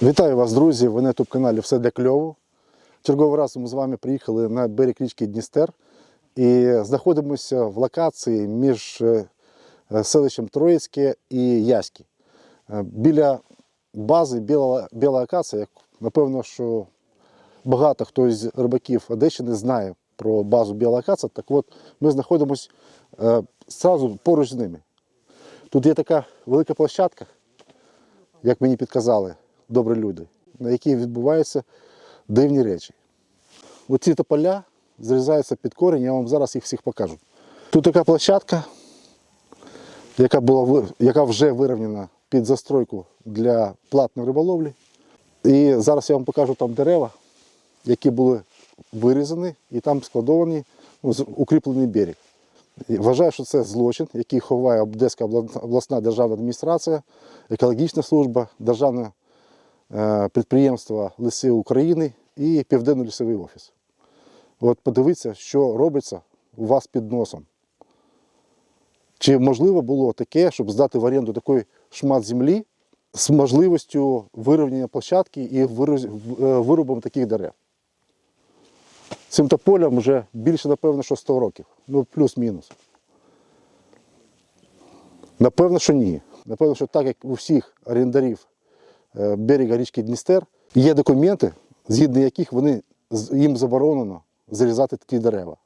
Вітаю вас, друзі! Ви на youtube каналі Все для кльову. Черговий раз ми з вами приїхали на берег річки Дністер і знаходимося в локації між е, е, селищем Троїцьке і Яське. Е, Біля бази Біла, Біла Акація, як напевно, що багато хто з рибаків Одещини знає про базу Біла Акація. Так от ми знаходимося е, зразу поруч з ними. Тут є така велика площадка, як мені підказали добрі люди, на якій відбуваються дивні речі. Оці тополя зрізаються під корінь, я вам зараз їх всіх покажу. Тут така площадка, яка, була, яка вже вирівняна під застройку для платної риболовлі. І зараз я вам покажу там дерева, які були вирізані і там складовані, ну, укріплений берег. Вважаю, що це злочин, який ховає Одеська обласна державна адміністрація, екологічна служба, державне е, підприємство Ліси України і Південний лісовий офіс. От подивіться, що робиться у вас під носом. Чи можливо було таке, щоб здати в оренду такий шмат землі з можливістю вирівняння площадки і вироз- е, таких дерев? Цим тополям вже більше, напевно, що 100 років. Ну, плюс-мінус. Напевно, що ні. Напевно, що так, як у всіх орендарів берега річки Дністер, є документи, згідно яких вони, їм заборонено зрізати такі дерева.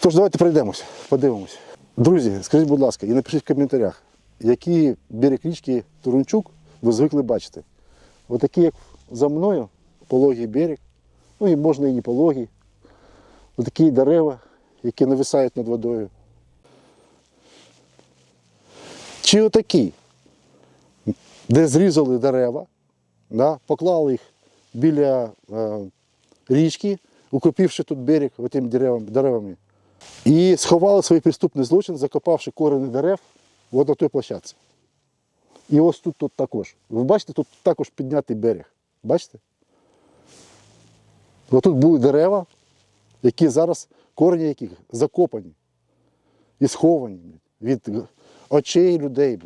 Тож давайте пройдемося, подивимося. Друзі, скажіть, будь ласка, і напишіть в коментарях, який берег річки Турунчук ви звикли бачити. Отакий, як за мною, пологий берег, ну і можна і не пологий. Отакі дерева, які нависають над водою. Чи отакі, де зрізали дерева, да, поклали їх біля е, річки, укріпивши тут берег тими деревами, деревами, і сховали свій преступний злочин, закопавши корені дерев от на той площадці. І ось тут, тут також. Ви бачите, тут також піднятий берег. Бачите? Ось тут були дерева, які зараз, корені яких закопані і сховані від очей людей.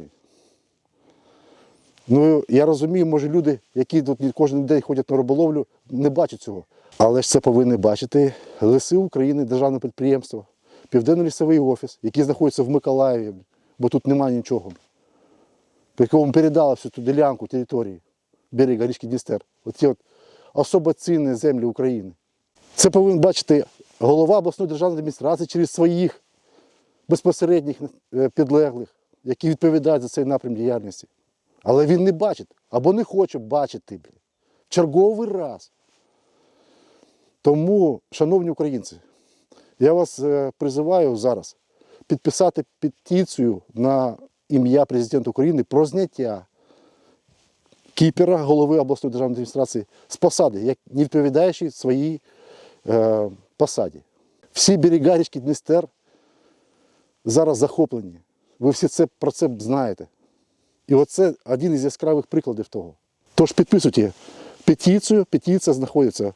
Ну, я розумію, може люди, які тут кожен день ходять на риболовлю, не бачать цього. Але ж це повинні бачити Лиси України, державне підприємство, Південно-лісовий офіс, який знаходиться в Миколаєві, бо тут немає нічого. Якому передали всю ту ділянку території берега річки Дністер. Оці от особо цінні землі України. Це повинен бачити голова обласної державної адміністрації через своїх безпосередніх е, підлеглих, які відповідають за цей напрям діяльності. Але він не бачить або не хоче бачити. Черговий раз. Тому, шановні українці, я вас е, призиваю зараз підписати петицію на ім'я президента України про зняття кіпера голови обласної державної адміністрації з посади, як не відповідаючи своїй е, посаді. Всі берега річки Дністер зараз захоплені. Ви всі це, про це знаєте. І оце один із яскравих прикладів того. Тож підписуйте петицію, петиція знаходиться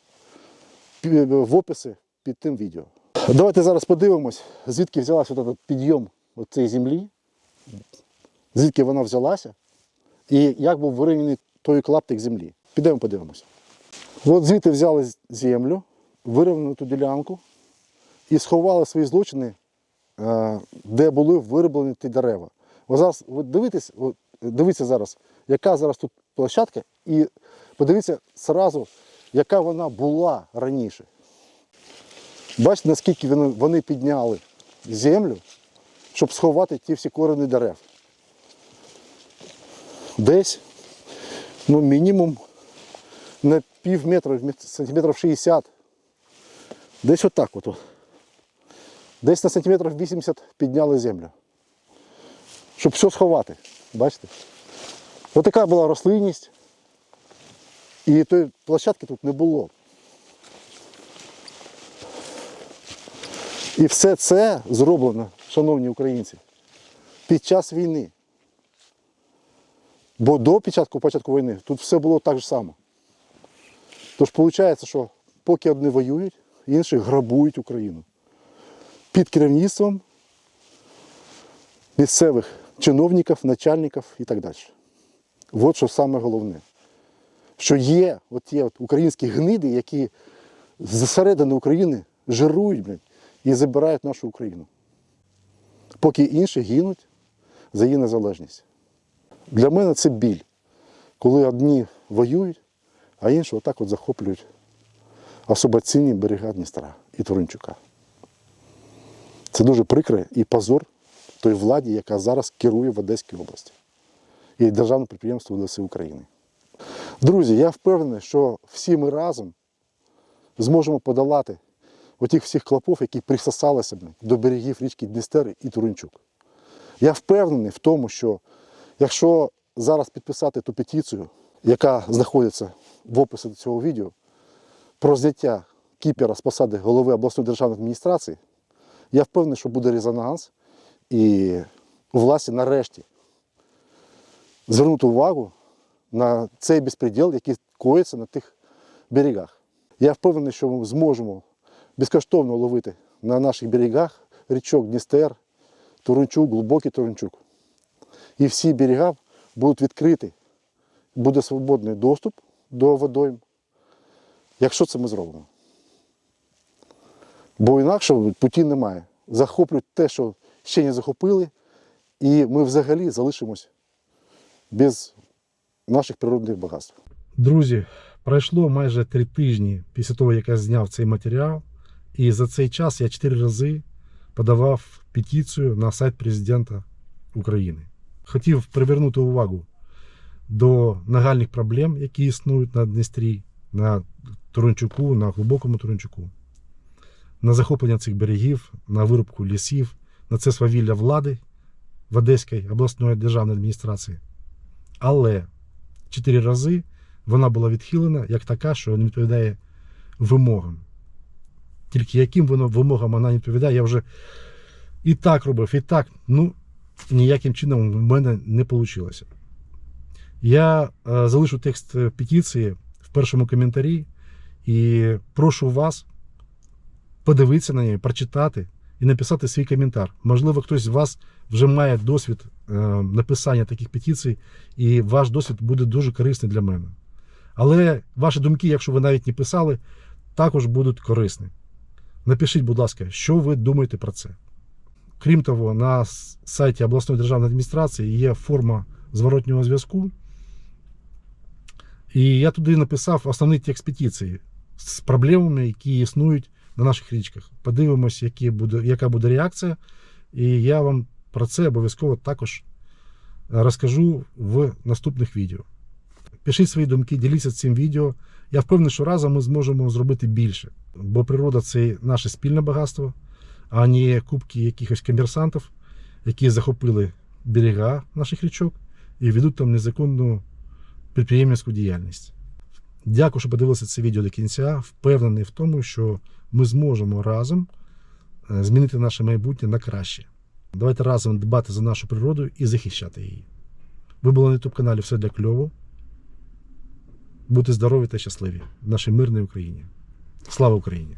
в описі під тим відео. Давайте зараз подивимось, звідки взялася от підйом цієї землі, звідки вона взялася, і як був вирівняний той клаптик землі. Підемо подивимося. От звідти взяли землю, вирівняли ту ділянку і сховали свої злочини, е, де були вироблені ті дерева. Ось зараз ви дивитесь, от, дивіться зараз, яка зараз тут площадка, і подивіться зразу, яка вона була раніше. Бачите, наскільки вони, підняли землю, щоб сховати ті всі корені дерев. Десь, ну, мінімум на пів метра, сантиметрів 60. Десь отак от. Десь на сантиметрів 80 підняли землю. Щоб все сховати. Бачите? Ось така була рослинність. І тої площадки тут не було. І все це зроблено, шановні українці, під час війни. Бо до початку, початку війни тут все було так же само. Тож виходить, що поки одні воюють, інші грабують Україну. Під керівництвом місцевих чиновників, начальників і так далі. От що саме головне. що є от є от українські гниди, які зсередини України жирують блін, і забирають нашу Україну. Поки інші гинуть за її незалежність. Для мене це біль, коли одні воюють, а інші отак от захоплюють особо цінні берега Дністра і Туринчука. Це дуже прикре і позор той владі, яка зараз керує в Одеській області і державне підприємство ЛСИ України. Друзі, я впевнений, що всі ми разом зможемо подолати отих всіх клопов, які присосалися до берегів річки Дністер і Туринчук. Я впевнений в тому, що якщо зараз підписати ту петицію, яка знаходиться в описі до цього відео, про зняття кіпера з посади голови обласної державної адміністрації, я впевнений, що буде резонанс і у власті нарешті звернути увагу на цей безпреділ, який коїться на тих берегах. Я впевнений, що ми зможемо безкоштовно ловити на наших берегах річок Дністер, Турунчук, глибокий Турунчук. І всі берега будуть відкриті, буде свободний доступ до водойм, якщо це ми зробимо. Бо інакше путі немає. Захоплюють те, що ще не захопили, і ми взагалі залишимось без наших природних багатств. Друзі, пройшло майже три тижні після того, як я зняв цей матеріал, і за цей час я чотири рази подавав петицію на сайт президента України. Хотів привернути увагу до нагальних проблем, які існують на Дністрі, на Турунчуку, на глибокому Турунчуку, на захоплення цих берегів, на вирубку лісів, на це свавілля влади в Одеській обласної державної адміністрації. Але чотири рази вона була відхилена як така, що не відповідає вимогам. Тільки яким вимогам вона не відповідає, я вже і так робив, і так. Ну, ніяким чином в мене не вийшло. Я е, залишу текст е, петиції в першому коментарі і прошу вас подивитися на неї, прочитати і написати свій коментар. Можливо, хтось з вас вже має досвід е, написання таких петицій, і ваш досвід буде дуже корисний для мене. Але ваші думки, якщо ви навіть не писали, також будуть корисні. Напишіть, будь ласка, що ви думаєте про це. Крім того, на сайті обласної державної адміністрації є форма зворотнього зв'язку. І я туди написав основний текст петиції з проблемами, які існують на наших річках. Подивимось, які буде, яка буде реакція. І я вам про це обов'язково також розкажу в наступних відео. Пишіть свої думки, діліться цим відео. Я впевнений, що разом ми зможемо зробити більше. Бо природа це наше спільне багатство, а не кубки якихось комерсантів, які захопили берега наших річок і ведуть там незаконну підприємницьку діяльність. Дякую, що подивилися це відео до кінця. Впевнений в тому, що ми зможемо разом е, змінити наше майбутнє на краще. Давайте разом дбати за нашу природу і захищати її. Ви були на youtube каналі Все для кльову. Будьте здорові та щасливі в нашій мирній Україні. Слава Україні!